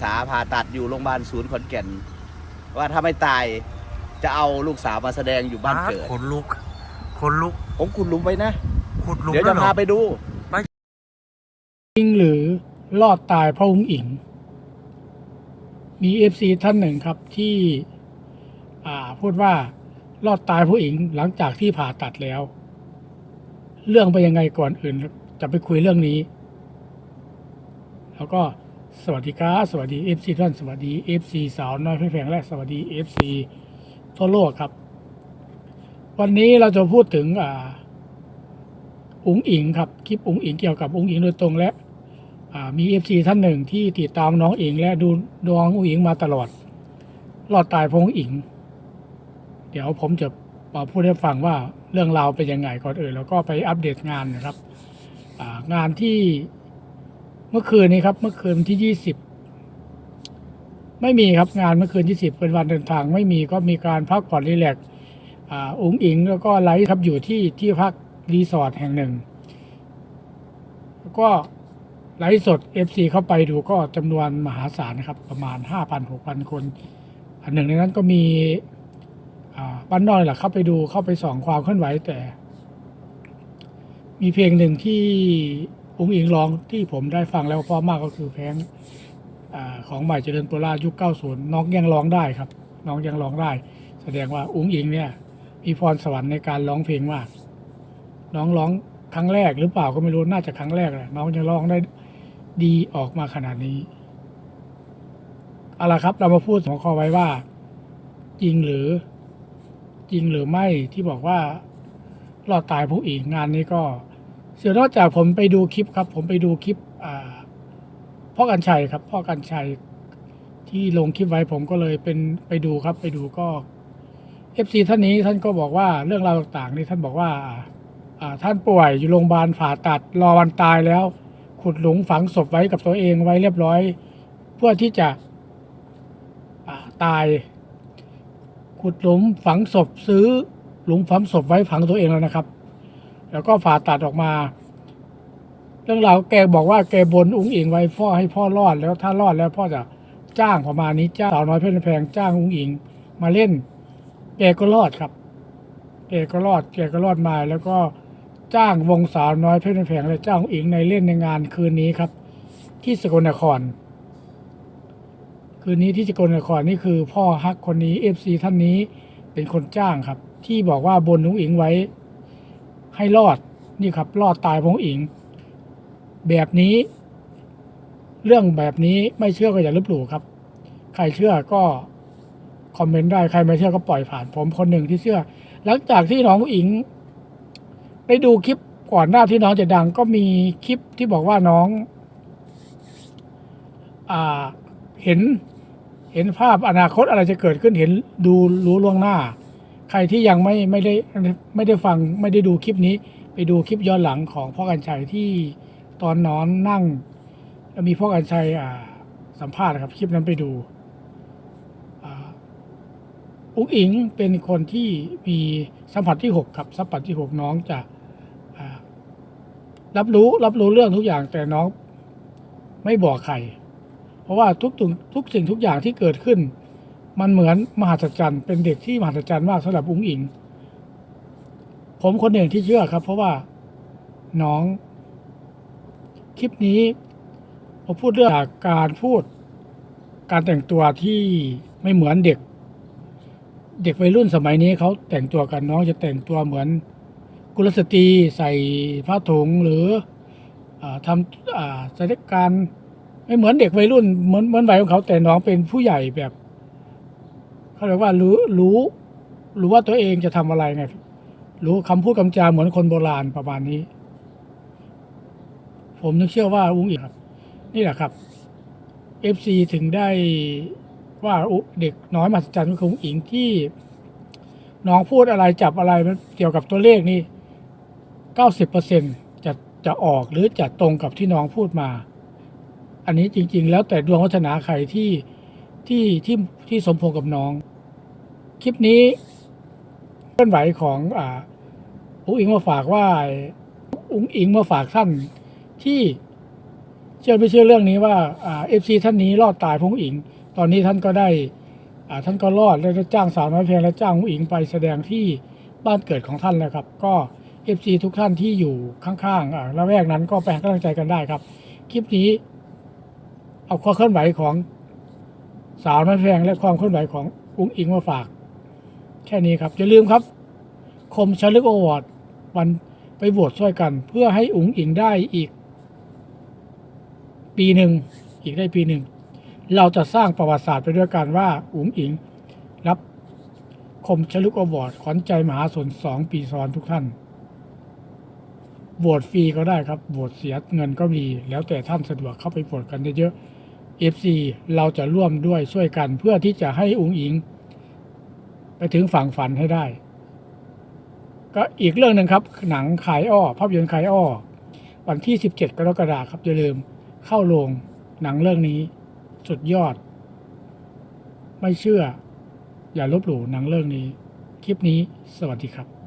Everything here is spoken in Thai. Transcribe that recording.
สาผ่าตัดอยู่โรงพยาบาลศูนย์ขอนแก่น ว่าถ้าไม่ตายจะเอาลูกสาวมาแสดงอยู่บ้านเกิดขนลุกขนลุก ผมคุณลุมไว้นะ ขุดลุกเดี๋ยวแล้จะวเหรพาอไปดู จริงหรือรอดตายเพราะอุ้งอิง มีเอฟซีท่านหนึ่งครับที่ อ่าพูดว่ารอดตายเพราะอิงหลังจากที่ผ่าตัดแล้ว เรื่องไปยังไงก่อนอื่น จะไปคุยเรื่องนี้ แล้วก็ สวัสดีครับสวัสดีเอฟซีท่านสวัสดีเอฟซีสาวน้อยเพื่อแพงและสวัสดีเอฟซีทั่วโลกครับ วันนี้เราจะพูดถึงอ่าอุ๋งอิงครับคลิปอุ๋งอิงเกี่ยวกับอุ๋งอิงโดยตรงและอ่ามีเอฟซีท่านหนึ่งที่ติดตามน้องอิงและดูดวงอุ๋งอิงมาตลอดรอดตายพงอิง เดี๋ยวผมจะมาพูดให้ฟังว่าเรื่องราวเป็นยังไงก่อนอื่นแล้วก็ไปอัปเดตงานนะครับงานที่ เมื่อคืนนี้ครับ เมื่อคืนที่ยี่สิบไม่มีครับงานเมื่อคืนที่สิบเป็นวันเดินทาง ไม่มีก็มีการพักผ่อนรีแลกซ์อ่าอุ๋งอิง แล้วก็ไลฟ์ครับอยู่ที่ที่พักรีสอร์ทแห่งหนึ่ง แล้วก็ไลฟ์สด FC เข้าไปดูก็จำนวนมหาศาลนะครับ ประมาณ 5,000 6,000 คน อันหนึ่งในนั้นก็มีบ้านนอกแหละเข้าไปดูเข้าไปส่องความเคลื่อนไหวแต่ มีเพลงหนึ่งที่ อุ้งอิงร้องที่ผมได้ฟังแล้วเพราะมากก็คือเพลงอของใหม่เจริญปล่ายุค 90 น้องยังร้องได้ครับ น้องยังร้องได้ แสดงว่าอุ้งอิงเนี่ยมีพรสวรรค์ในการร้องเพลงมาก น้องร้องครั้งแรกหรือเปล่าก็ไม่รู้น่าจะครั้งแรกแหละน้องจะร้องได้ดีออกมาขนาดนี้เอาละครับเรามาพูดหัวข้อไว้ว่า จริงหรือ จริงหรือไม่ที่บอกว่า รอดตายผู้อีกงานนี้ก็ เสียนอกจากผมไปดูคลิปครับ ผมไปดูคลิปพ่อกันชัยครับ พ่อกันชัยที่ลงคลิปไว้ผมก็เลยเป็นไปดูครับ ไปดูก็เอฟซีท่านนี้ท่านก็บอกว่าเรื่องราวต่างๆนี่ท่านบอกว่าท่านป่วยอยู่โรงพยาบาลผ่าตัดรอวันตายแล้ว ขุดหลุมฝังศพไว้กับตัวเองไว้เรียบร้อย เพื่อที่จะาตาย ขุดหลุมฝังศพซื้อหลุมฝังศพไว้ฝังตัวเองแล้วนะครับ แล้วก็ผ่าตัดออกมา รื่องราวแกบอกว่าแกบนอุ้งอิงไว้พ่อให้พ่อรอดแล้วถ้ารอดแล้วพ่อจะจ้างประมาณนี้จ้างสาวน้อยเพชรแพงจ้างอุ้งอิงมาเล่น แกก็รอดครับแกก็รอดแกก็รอดมาแล้วก็จ้างวงสาวน้อยเพชรแพงและจ้างอุงอิงในเล่นในงานคืนนี้ครับ ที่สกลนคร คืนนี้ที่สกลนครนี่คือ พ่อฮักคนนี้เอฟซีท่านนี้เป็นคนจ้างครับ ที่บอกว่าบนนุ้งอิงไว้ ให้รอดนี่ครับ รอดตายพงอิง แบบนี้ เรื่องแบบนี้ไม่เชื่อก็อย่าลบหลู่ครับ ใครเชื่อก็คอมเมนต์ได้ใครไม่เชื่อก็ปล่อยผ่าน ผมคนหนึ่งที่เชื่อ หลังจากที่น้องอิงได้ดูคลิปก่อนหน้าที่น้องจะดัง ก็มีคลิปที่บอกว่าน้อง อ่าเห็นเห็นภาพอนาคตอะไรจะเกิดขึ้นเห็นดูรู้ล่วงหน้า ใครที่ยังไม่ไม่ได้ไม่ได้ฟังไม่ได้ดูคลิปนี้ ไปดูคลิปย้อนหลังของพ่อกันชัยที่ ตอนนองนั่ง แล้วมีพ่อกันชัยอ่าสัมภาษณ์นะครับคลิปนั้นไปดูอุ้งอิงเป็นคนที่มีสัมผัสที่หกครับสัมผัสที่หกน้องจะรับรู้รับรู้เรื่องทุกอย่างแต่น้องไม่บอกใคร เพราะว่าทุกทุกทุกสิ่งทุกอย่างที่เกิดขึ้น มันเหมือนมหัศจรรย์เป็นเด็กที่มหัศจรรย์มากสำหรับอุ้งอิง ผมคนหนึ่งที่เชื่อครับ เพราะว่าน้อง คลิปนี้ผมพูดเรื่องการพูด การแต่งตัวที่ไม่เหมือนเด็ก เด็กวัยรุ่นสมัยนี้เขาแต่งตัวกันน้องจะแต่งตัวเหมือนกุลสตรีใส่ผ้าถุงหรืออทำอ่าศัลยการไม่เหมือนเด็กวัยรุ่นเหมือนเหมือนวัยของเขาแต่น้องเป็นผู้ใหญ่แบบเขาเรียกว่ารู้รู้รู้ว่าตัวเองจะทำอะไรไงรู้คำพูดคำจาเหมือนคนโบราณประมาณนี้ ผมนึกเชื่อว่าอุ้งอิงครับ นี่แหละครับ FC ถึงได้ว่าอุเด็กน้อยมหัศจรรย์ก็คืออุ๋งอิงที่น้องพูดอะไรจับอะไรมันเกี่ยวกับตัวเลขนี่เก้าสิบเปอร์เซ็นจะจะออกหรือจะตรงกับที่น้องพูดมา อันนี้จริง ๆ แล้วแต่ดวงวัฒนาใครที่ที่ที่ที่สมพงกับน้อง คลิปนี้เคลื่อนไหวของอ่าอุ้งอิงมาฝากว่าอุ้งอิงมาฝากท่าน ที่เชื่อไม่เชื่อเรื่องนี้ว่าเอฟซีท่านนี้รอดตายพงอิง ตอนนี้ท่านก็ได้ท่านก็รอดและได้จ้างสาวน้อยเพลงและจ้างพงอิงไปแสดงที่บ้านเกิดของท่านแล้วครับ ก็เอฟซีทุกท่านที่อยู่ข้างๆอ่าละแวกนั้นก็ไปให้กำลังใจกันได้ครับ คลิปนี้ เอาความเคลื่อนไหวของสาวน้อยเพลงและความเคลื่อนไหวของอุ้งอิงมาฝาก แค่นี้ครับอย่าลืมครับ คมชลึกโอวอร์ดวันไปโหวตช่วยกัน เพื่อให้อุ๋งอิงได้อีก ปีหนึ่งอีกได้ปีหนึ่ง เราจะสร้างประวัติศาสตร์ไปด้วยกันว่าอุ๋งอิง รับคมชลึกอวอร์ดขวัญใจมหาชนสองปีซ้อนทุกท่านโหวตฟรีก็ได้ครับโหวตเสียเงินก็มี แล้วแต่ท่านสะดวกเข้าไปโหวตกันเยอะๆ FC เราจะร่วมด้วยช่วยกันเพื่อที่จะให้อุ๋งอิง ไปถึงฝั่งฝันให้ได้ ก็อีกเรื่องหนึ่งครับ หนังขายอ้อภาพยนตร์ขายอ้อ วันที่ 17 กรกฎาคมครับอย่าลืม เข้าโรงหนังเรื่องนี้ สุดยอด ไม่เชื่อ อย่าลบหลู่หนังเรื่องนี้ คลิปนี้สวัสดีครับ